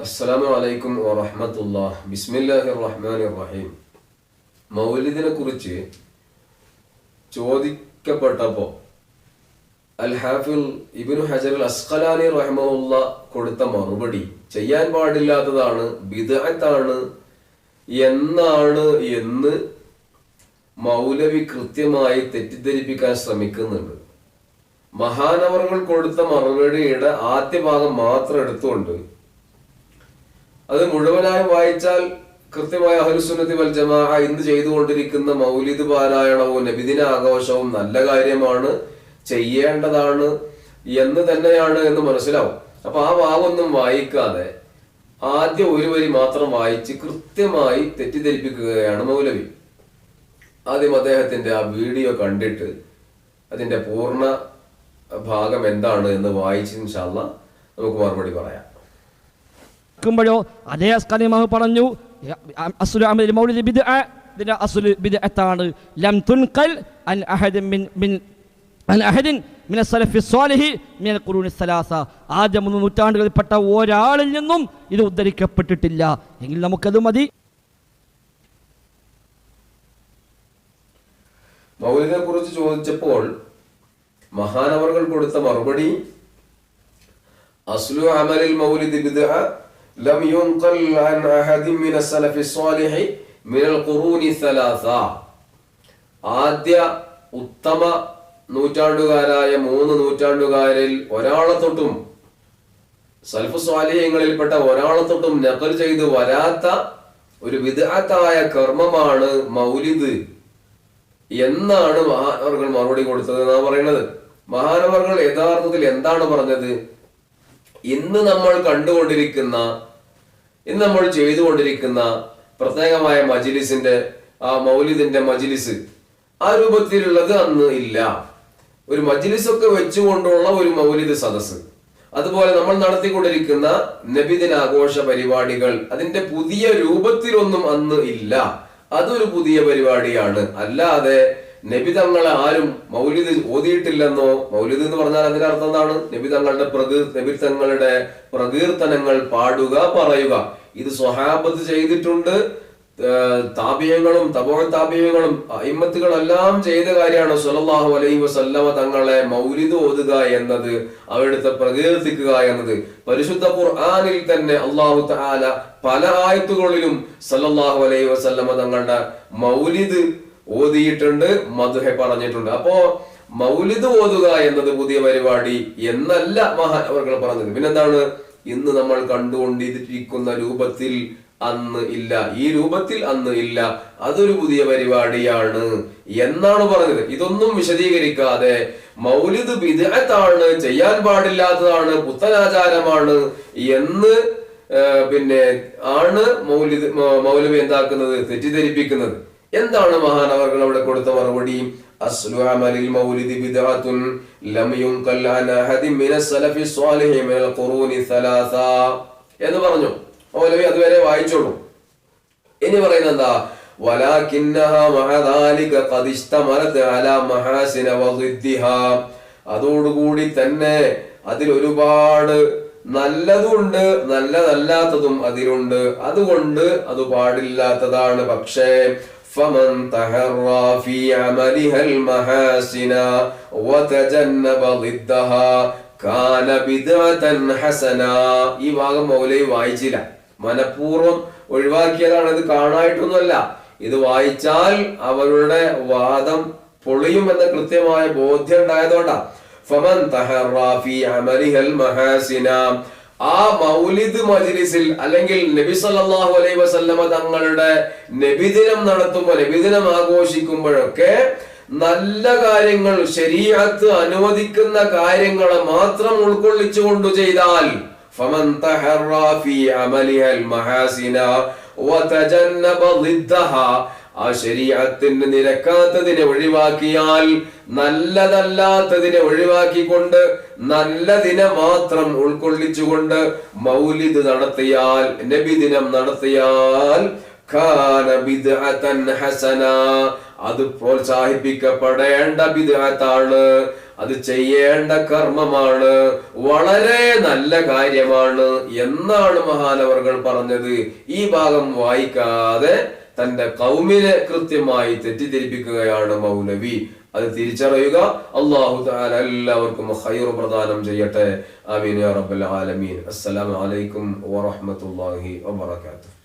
അസ്സലാമു അലൈക്കും വറഹ്മത്തുള്ളാ ബിസ്മില്ലാഹി റഹ്മാൻ റഹീം മൗലിദിനെ കുറിച്ച് ചോദിക്കപ്പെട്ടപ്പോൾ അൽ ഹാഫിൽ ഇബ്നു ഹജർ അൽ അസ്ഖലാനി റഹ്മുല്ല കൊടുത്ത മറുപടി ചെയ്യാൻ പാടില്ലാത്തതാണ് ബിദഅത്താണ് എന്നാണ് എന്ന് മൗലവി കൃത്യമായി തെറ്റിദ്ധരിപ്പിക്കാൻ ശ്രമിക്കുന്നുണ്ട്. മഹാനവറുകൾ കൊടുത്ത മറുപടിയുടെ ആദ്യ ഭാഗം മാത്രം എടുത്തുകൊണ്ട് അത് മുഴുവനായി വായിച്ചാൽ കൃത്യമായ അഹലുസുന്നതി വൽ ജമാ ഇന്ന് ചെയ്തുകൊണ്ടിരിക്കുന്ന മൗലിദ് പാരായണവും നബിദിന ആഘോഷവും നല്ല കാര്യമാണ് ചെയ്യേണ്ടതാണ് എന്ന് തന്നെയാണ് എന്ന് മനസ്സിലാവും. അപ്പൊ ആ വാവൊന്നും വായിക്കാതെ ആദ്യ ഒരു വരി മാത്രം വായിച്ച് കൃത്യമായി തെറ്റിദ്ധരിപ്പിക്കുകയാണ് മൗലവി. ആദ്യം അദ്ദേഹത്തിന്റെ ആ വീഡിയോ കണ്ടിട്ട് അതിന്റെ പൂർണ ഭാഗം എന്താണ് എന്ന് വായിച്ച് ഇൻഷാല്ല നമുക്ക് മറുപടി പറയാം. ക്കുമ്പോഴോ അതേ അസ്കലിമാവ് പറഞ്ഞു അമൽ മൗലിദ് ലം മിൻ മിൻ മിന സലഫി മിന സലാസ. ആദ്യ മൂന്ന് നൂറ്റാണ്ടുകളിൽപ്പെട്ട ഒരാളിൽ നിന്നും ഇത് ഉദ്ധരിക്കപ്പെട്ടിട്ടില്ല. എങ്കിൽ നമുക്കത് മതി. മൗലിനെ കുറിച്ച് ചോദിച്ചപ്പോൾ മഹാനവറുകൾ കൊടുത്ത മറുപടി അസ്ലു അമലിൽ മൗലിദ് ലം യുൻഖൽ അൻ അഹദിൻ മിന സലഫി സ്വാലിഹി മിനൽ ഖുറൂനി സലാസ ആദ്യ ഉത്തമ നൂറ്റാണ്ടുകാരായ മൂന്ന് നൂറ്റാണ്ടുകാരിൽ ഒരാളെ തൊട്ടും സൽഫ് സ്വാലിഹ്യങ്ങളിൽപ്പെട്ട ഒരാളെ തൊട്ടും നക്കൽ ചെയ്ത് വരാത്ത ഒരു വിദഗ്ധായ കർമ്മമാണ് മൗലിദ് എന്നാണ് മഹാനവർകൾ മറുപടി കൊടുത്തത് എന്നാണ് പറയുന്നത്. മഹാനവർകൾ യഥാർത്ഥത്തിൽ എന്താണ് പറഞ്ഞത്? ഇന്ന് നമ്മൾ കണ്ടുകൊണ്ടിരിക്കുന്ന ഇന്ന് നമ്മൾ ചെയ്തുകൊണ്ടിരിക്കുന്ന പ്രത്യേകമായ മജിലിസിന്റെ ആ മൗലിദിന്റെ മജിലിസ് ആ രൂപത്തിലുള്ളത് അന്ന് ഇല്ല. ഒരു മജിലിസൊക്കെ വെച്ചുകൊണ്ടുള്ള ഒരു മൗലിദ് സദസ് അതുപോലെ നമ്മൾ നടത്തിക്കൊണ്ടിരിക്കുന്ന നബിദിന ആഘോഷ പരിപാടികൾ അതിന്റെ പുതിയ രൂപത്തിലൊന്നും അന്ന് ഇല്ല. അതൊരു പുതിയ പരിപാടിയാണ്. അല്ലാതെ നബി തങ്ങളെ ആരും മൗലിദ് ഓതിയിട്ടില്ലെന്നോ മൗലിദ് എന്ന് പറഞ്ഞാൽ അതിന്റെ അർത്ഥം എന്താണ്? നബി തങ്ങളുടെ പ്രകീർ നബി തങ്ങളുടെ പ്രകീർത്തനങ്ങൾ പാടുക പറയുക. ഇത് സ്വഹാബത്ത് ചെയ്തിട്ടുണ്ട്. താബിയങ്ങളും താപിയങ്ങളും തപോ താപിയങ്ങളും അയിമത്തുകളെല്ലാം ചെയ്ത കാര്യമാണ് സുലല്ലാഹു അലൈഹി വസല്ലമ തങ്ങളെ മൗലിദ് ഓതുക എന്നത് അവിടുത്തെ പ്രകീർത്തിക്കുക എന്നത്. പരിശുദ്ധ ഖുർആാനിൽ തന്നെ അള്ളാഹു പല ആയത്തുകളിലും സല്ലല്ലാഹു അലൈഹി വസല്ലമ തങ്ങളുടെ മൗലിദ് ഓതിയിട്ടുണ്ട് മധുഹ പറഞ്ഞിട്ടുണ്ട്. അപ്പോ മൗലിദ് ഓതുക എന്നത് പുതിയ പരിപാടി എന്നല്ല മഹാനവർകൾ പറഞ്ഞത് പിന്നെന്താണ്? ഇന്ന് നമ്മൾ കണ്ടുകൊണ്ടിരിക്കുന്ന രൂപത്തിൽ അന്ന് ഇല്ല. ഈ രൂപത്തിൽ അന്ന് ഇല്ല. അതൊരു പുതിയ പരിപാടിയാണ് എന്നാണ് പറഞ്ഞത്. ഇതൊന്നും വിശദീകരിക്കാതെ മൗലിദ് വിദഗ്ധാണ് ചെയ്യാൻ പാടില്ലാത്തതാണ് പുത്തനാചാരമാണ് എന്ന് പിന്നെ ആണ് മൗലിദ് മൗലവി എന്താക്കുന്നത്? തെറ്റിദ്ധരിപ്പിക്കുന്നത്. എന്താണ് മഹാനവർകൾ അവിടെ കൊടുത്ത മറുപടി? എന്ന് പറഞ്ഞു. മൗലവി അതുവരെ വായിച്ചോളൂ. ഇനി പറയുന്നത് എന്താ? വലാകിന്നഹ മഅ ദാലിക ഖദ് ഇസ്തമലത് അലാ മഹാസിന വദിദ്ദിഹാ അതോടുകൂടി തന്നെ അതിൽ ഒരുപാട് നല്ലതുണ്ട് നല്ലതല്ലാത്തതും അതിലുണ്ട്. അതുകൊണ്ട് അത് പാടില്ലാത്തതാണ്. പക്ഷേ فمن تهرى في عملها المحاسن وتجنب ضدها കാന ബിദ്അതൻ ഹസന ഈ ഭാഗം മൗലവി വായിച്ചില്ല മനഃപൂർവ്വം ഒഴിവാക്കിയതാണ് ഇത് കാണായിട്ടൊന്നുമല്ല ഇത് വായിച്ചാൽ അവരുടെ വാദം പൊളിയും എന്ന കൃത്യമായ ബോധ്യം ഉണ്ടായതുകൊണ്ടാ ഫമൻ തഹറ ഫീ അമലിഹൽ മഹാസിന ആ മൗലിദ് മജ്ലിസിൽ അല്ലെങ്കിൽ നബി സല്ലല്ലാഹു അലൈഹി വസല്ലമ തങ്ങളുടെ നബിദിനം നടത്തുമ്പോൾ നബിദിനം ആഘോഷിക്കുമ്പോഴൊക്കെ നല്ല കാര്യങ്ങൾ ശരീഅത്ത് അനുവദിക്കുന്ന കാര്യങ്ങളെ മാത്രം ഉൾക്കൊള്ളിച്ചുകൊണ്ട് ചെയ്താൽ ഫമൻ ഫീ അമലിഹൽ മഹാസിന വതജന്നബ ളിദ്ദഹാ ആ ശരീരത്തിന് നിരക്കാത്തതിനെ ഒഴിവാക്കിയാൽ നല്ലതല്ലാത്തതിനെ ഒഴിവാക്കിക്കൊണ്ട് നല്ലതിനെ മാത്രം ഉൾക്കൊള്ളിച്ചുകൊണ്ട് മൗലിദ് നടത്തിയാൽ നബിദിനം നടത്തിയാൽ കാന ബിദ്അതൻ ഹസന. അത് പ്രോത്സാഹിപ്പിക്കപ്പെടേണ്ട ബിദ്അത്താണ്. അത് ചെയ്യേണ്ട കർമ്മമാണ്. വളരെ നല്ല കാര്യമാണ് എന്നാണ് മഹാനവർകൾ പറഞ്ഞത്. ഈ ഭാഗം വായിക്കാതെ തന്റെ കൗമിനെ കൃത്യമായി തെറ്റിദ്ധരിപ്പിക്കുകയാണ് മൗലവി. അത് തിരിച്ചറിയുക. അള്ളാഹു എല്ലാവർക്കും ഹൈറു പ്രദാനം ചെയ്യട്ടെ. ആമീൻ യാ റബ്ബൽ ആലമീൻ. അസ്സലാമു അലൈക്കും വറഹ്മത്തുള്ളാഹി വബറകാതുഹു.